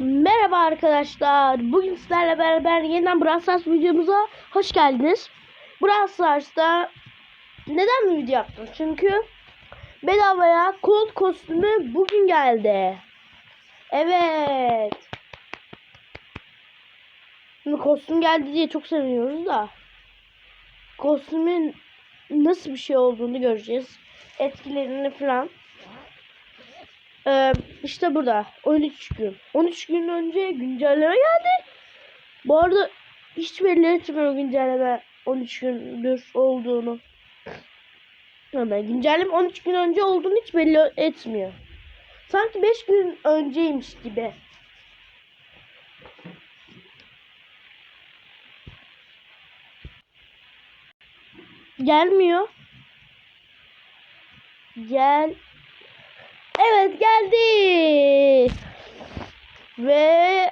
Merhaba arkadaşlar. Bugün sizlerle beraber yeniden Brawl Stars videomuza hoş geldiniz. Brawl Stars'ta neden bir video yaptım? Çünkü bedavaya Colt kostümü bugün geldi. Evet. Şimdi kostüm geldi diye çok seviniyoruz da. Kostümün nasıl bir şey olduğunu göreceğiz. Etkilerini falan. Ee, işte burada 13 gün. 13 gün önce güncelleme geldi. Bu arada hiç belli etmiyor güncelleme 13 gündür olduğunu. Yani güncelleme 13 gün önce olduğunu hiç belli etmiyor. Sanki 5 gün önceymiş gibi. Gelmiyor. Gel. Evet geldi. Ve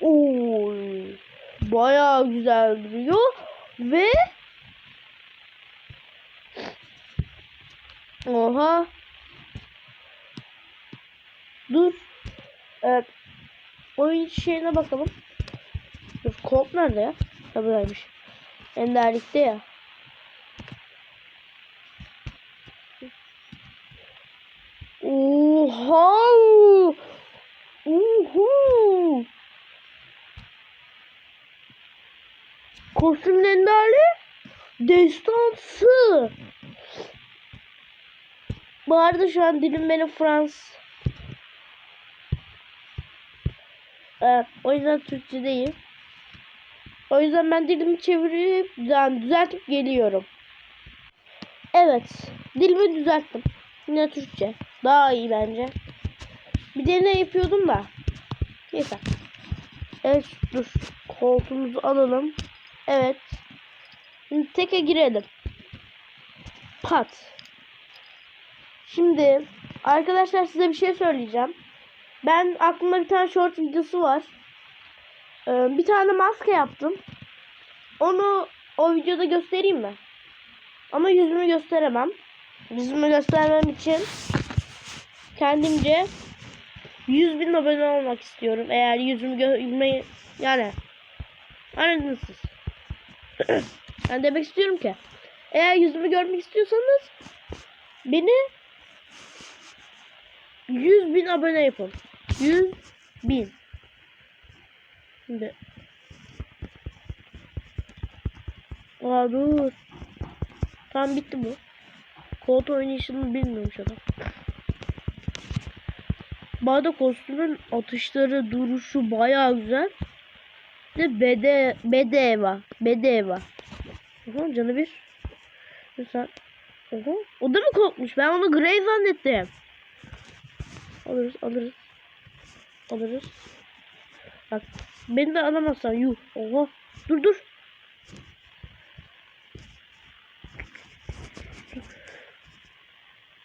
oy bayağı güzel duruyor ve Oha. Dur. Evet. Oyun şeyine bakalım. Dur kod nerede ya? Buradaymış. Enderlikte ya. Oha! Uhu! Kostümlerin hali destansı. Bu arada şu an dilim benim Frans. Ee, o yüzden Türkçe değil. O yüzden ben dilimi çevirip yani düzeltip geliyorum. Evet. Dilimi düzelttim. Yine Türkçe. Daha iyi bence. Bir de ne yapıyordum da. Neyse. Evet dur. Koltuğumuzu alalım. Evet. Şimdi teke girelim. Pat. Şimdi arkadaşlar size bir şey söyleyeceğim. Ben aklımda bir tane short videosu var. Ee, bir tane maske yaptım. Onu o videoda göstereyim mi? Ama yüzümü gösteremem. Yüzümü göstermem için kendimce 100 bin abone olmak istiyorum. Eğer yüzümü görmeyi yani anladınız siz. ben demek istiyorum ki eğer yüzümü görmek istiyorsanız beni 100 bin abone yapın. 100 bin. Şimdi. Aa dur. Tamam bitti bu. Kod oynayışını bilmiyormuş adam. Bu arada kostümün atışları, duruşu bayağı güzel. Ve bede, bedeva. Bedeva. Oha canı bir. Sen. Oha. O da mı korkmuş? Ben onu Grey zannettim. Alırız, alırız. Alırız. Bak. Beni de alamazsan yuh. Oha. Dur dur.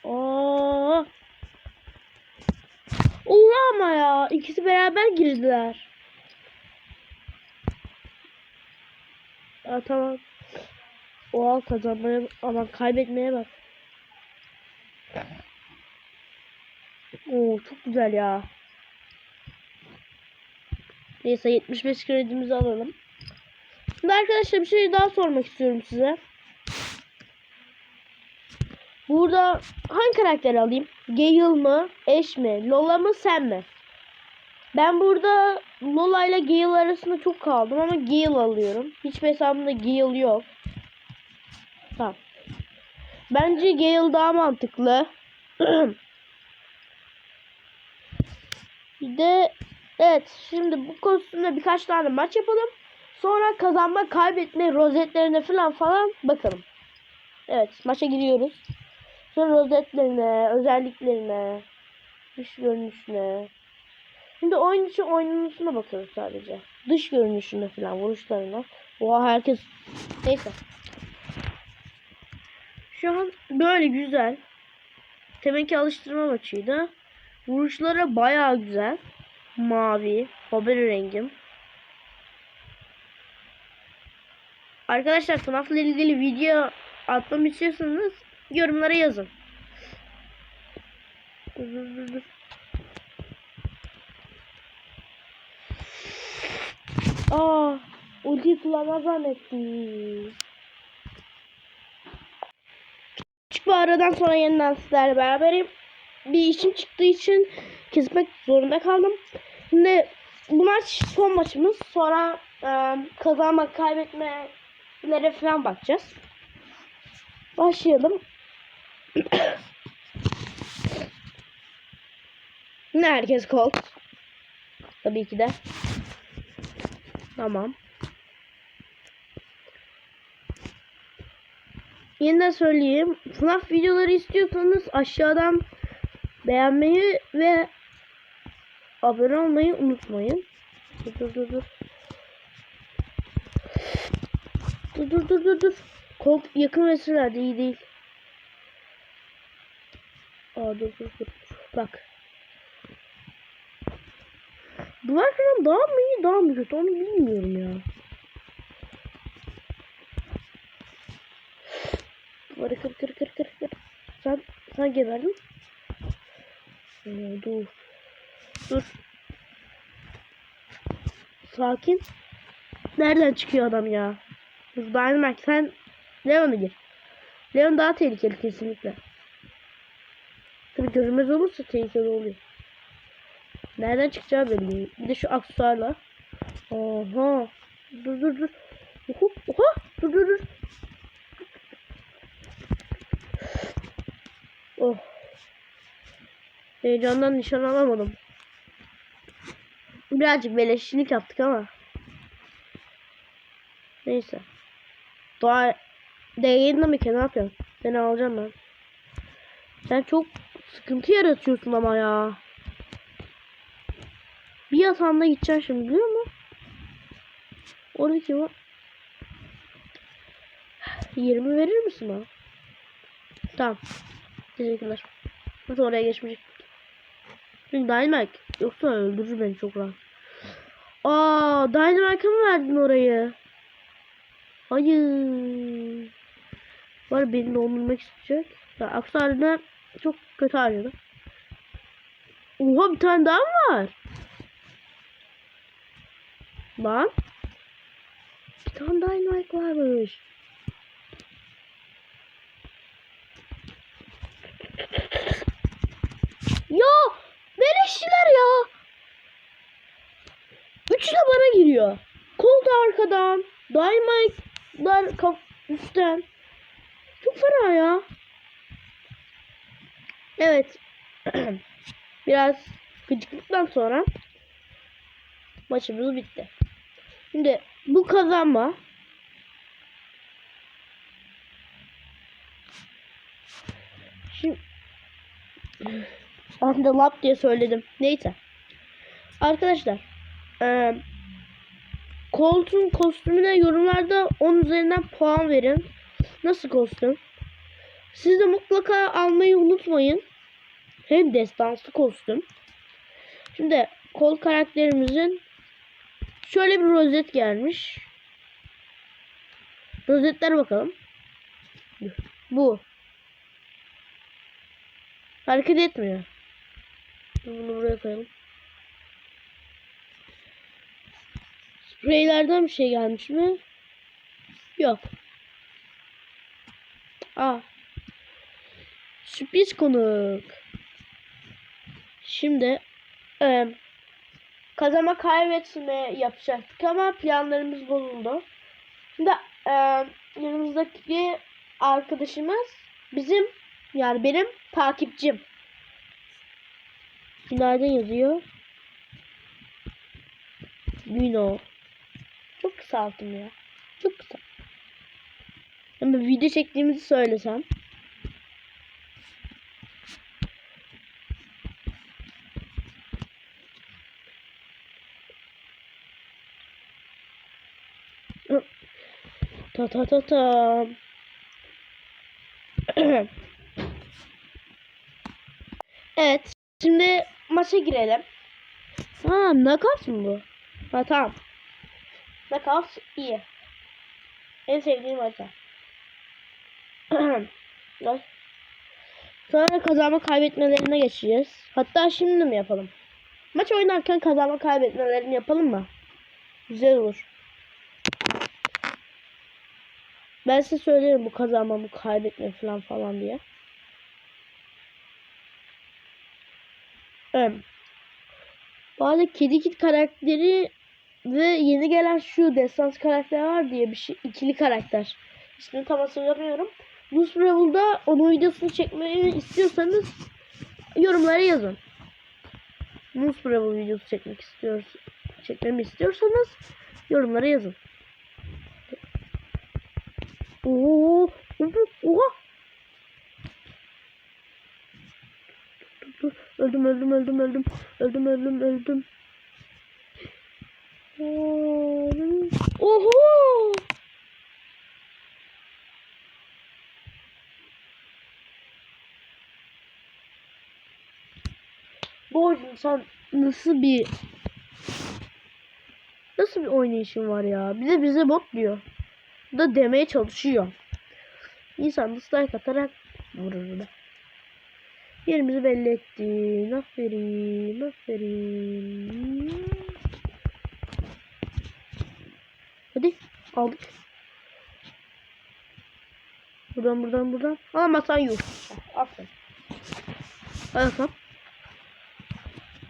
Aa. Oha ama ya. İkisi beraber girdiler. Aa, tamam. Oha kazanmaya aman kaybetmeye bak. Oo çok güzel ya. Neyse 75 kredimizi alalım. Şimdi arkadaşlar bir şey daha sormak istiyorum size. Burada hangi karakteri alayım? Gale mı? Ash mi? Lola mı? Sen mi? Ben burada Lola ile Gale arasında çok kaldım ama Gale alıyorum. Hiçbir hesabımda Gale yok. Tamam. Bence Gale daha mantıklı. Bir de evet şimdi bu kostümde birkaç tane maç yapalım. Sonra kazanma, kaybetme rozetlerine falan falan bakalım. Evet maça giriyoruz. Sonra rozetlerine, özelliklerine, dış görünüşüne. Şimdi oyun için oynanışına bakıyoruz sadece. Dış görünüşüne falan, vuruşlarına. Oha herkes... Neyse. Şu an böyle güzel. Temenki alıştırma maçıydı. Vuruşları bayağı güzel. Mavi. Favori rengim. Arkadaşlar FNAF ile ilgili video atmam istiyorsanız yorumlara yazın. Dur dur dur. Aa, ulti kullanmaz zannettim. Küçük bir aradan sonra yeniden sizlerle beraberim. Bir işim çıktığı için kesmek zorunda kaldım. Şimdi bu maç son maçımız. Sonra e, kazanma, kaybetmelere falan bakacağız. Başlayalım. Yine herkes Colt. Tabii ki de. Tamam. Yeniden söyleyeyim. FNAF videoları istiyorsanız aşağıdan beğenmeyi ve abone olmayı unutmayın. Dur dur dur dur. Dur dur dur dur dur. Colt yakın meselelerde iyi değil. Aa dur dur dur. Bak. Falan daha mı iyi daha mı kötü onu bilmiyorum ya. Duvarı kır kır kır kır kır. Sen, sen geberdin. Ee, dur. Dur. Sakin. Nereden çıkıyor adam ya? Dur Dynamite sen Leon'a gir. Leon daha tehlikeli kesinlikle. Tabii görünmez olursa tehlikeli oluyor. Nereden çıkacağı belli değil. Bir de şu aksesuarla. Oha. Dur dur dur. Oha. Oha. Dur dur dur. Oh. Heyecandan nişan alamadım. Birazcık beleşçilik yaptık ama. Neyse. Doğa değerinde mi ki ne yapıyorsun? Seni alacağım ben. Sen çok sıkıntı yaratıyorsun ama ya. Bir yatağında gideceksin şimdi biliyor musun? Oradaki var. 20 verir misin bana? Tamam. Teşekkürler. Nasıl oraya geçmeyecek? Çünkü Dynamite yoksa öldürür beni çok rahat. Aa, Dynamite'a mı verdin orayı? Hayır. Var beni dondurmak isteyecek. Ya, aksi çok kötü harcadı. Oha bir tane daha mı var? Lan. Bir tane Dynamite varmış. Ya beleşçiler ya. Üçü de bana giriyor. Colt arkadan. Dynamite'lar kaf üstten. Çok fena ya. Evet. Biraz gıcıklıktan sonra maçımız bitti. Şimdi bu kazanma Şimdi ben de lap diye söyledim. Neyse. Arkadaşlar eee Colt'un kostümüne yorumlarda 10 üzerinden puan verin. Nasıl kostüm? Siz de mutlaka almayı unutmayın. Hem destansı kostüm. Şimdi kol karakterimizin şöyle bir rozet gelmiş. Rozetler bakalım. Bu. Hareket etmiyor. Bunu buraya koyalım. Spreylerden bir şey gelmiş mi? Yok. Aa. Sürpriz konuk. Şimdi e, kazanma kaybetme yapacaktık ama planlarımız bozuldu. Şimdi e, yanımızdaki arkadaşımız bizim yani benim takipçim. Günaydın yazıyor. Güno. Çok kısalttım ya. Çok kısa. Ama video çektiğimizi söylesem. Ta ta ta ta. evet. Şimdi maça girelim. Ha, knockout mu bu? Ha tamam. Knockout iyi. En sevdiğim harita. Sonra kazanma kaybetmelerine geçeceğiz. Hatta şimdi mi yapalım? Maç oynarken kazanma kaybetmelerini yapalım mı? Güzel olur. Ben size söylerim bu kazanma bu kaybetme falan falan diye. Evet. Bu arada Kedi Kit karakteri ve yeni gelen şu Destans karakter var diye bir şey ikili karakter. İsmini tam hatırlamıyorum. Loose Rebel'da onun videosunu çekmeyi istiyorsanız yorumlara yazın. Loose Rebel videosu çekmek istiyoruz. Çekmemi istiyorsanız yorumlara yazın. Oo, oha. Öldüm öldüm öldüm öldüm. Öldüm öldüm öldüm. Oho! Bu oyun sen nasıl bir nasıl bir oynayışın var ya? Bize bize bot diyor. Da demeye çalışıyor. İnsan dislike atarak vurur da. Yerimizi belli ettin. Aferin, aferin. Hadi aldık. Buradan buradan buradan. Alamazsan yok. Aferin. Bakalım.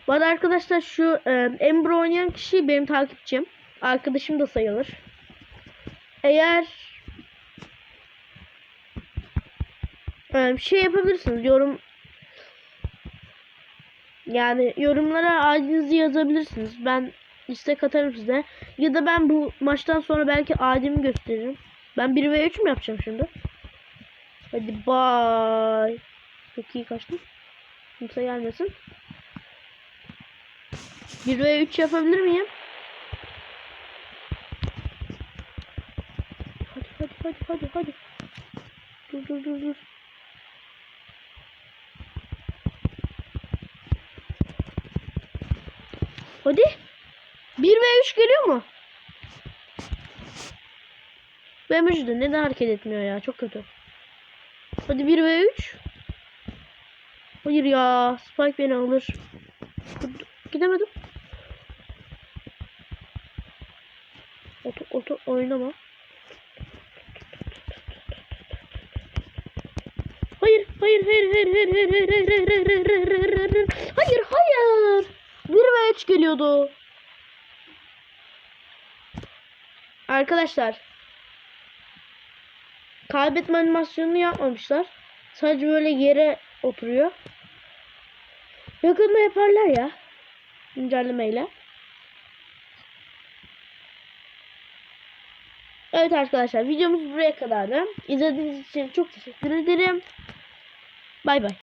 Bu arada arkadaşlar şu e, Ember oynayan kişi benim takipçim. Arkadaşım da sayılır. Eğer e, şey yapabilirsiniz yorum yani yorumlara adınızı yazabilirsiniz. Ben istek atarım size. Ya da ben bu maçtan sonra belki adimi gösteririm. Ben 1 ve 3 mü yapacağım şimdi? Hadi bye. Çok iyi kaçtım. Kimse gelmesin. 1 ve 3 yapabilir miyim? Hadi hadi hadi. Dur dur dur dur. Hadi. 1 ve 3 geliyor mu? Benim de neden hareket etmiyor ya? Çok kötü. Hadi 1 ve 3. Hayır ya. Spike beni alır. Gidemedim. Oto, oto oynama. Hayır, hayır, hayır, hayır, hayır, hayır, hayır, hayır, hayır, hayır, hayır, hayır, hayır, hayır, hayır, hayır. Bir ve üç geliyordu. Arkadaşlar. Kaybetme animasyonunu yapmamışlar. Sadece böyle yere oturuyor. Yakında yaparlar ya. Güncellemeyle. Evet arkadaşlar videomuz buraya kadardı. İzlediğiniz için çok teşekkür ederim. Bay bay.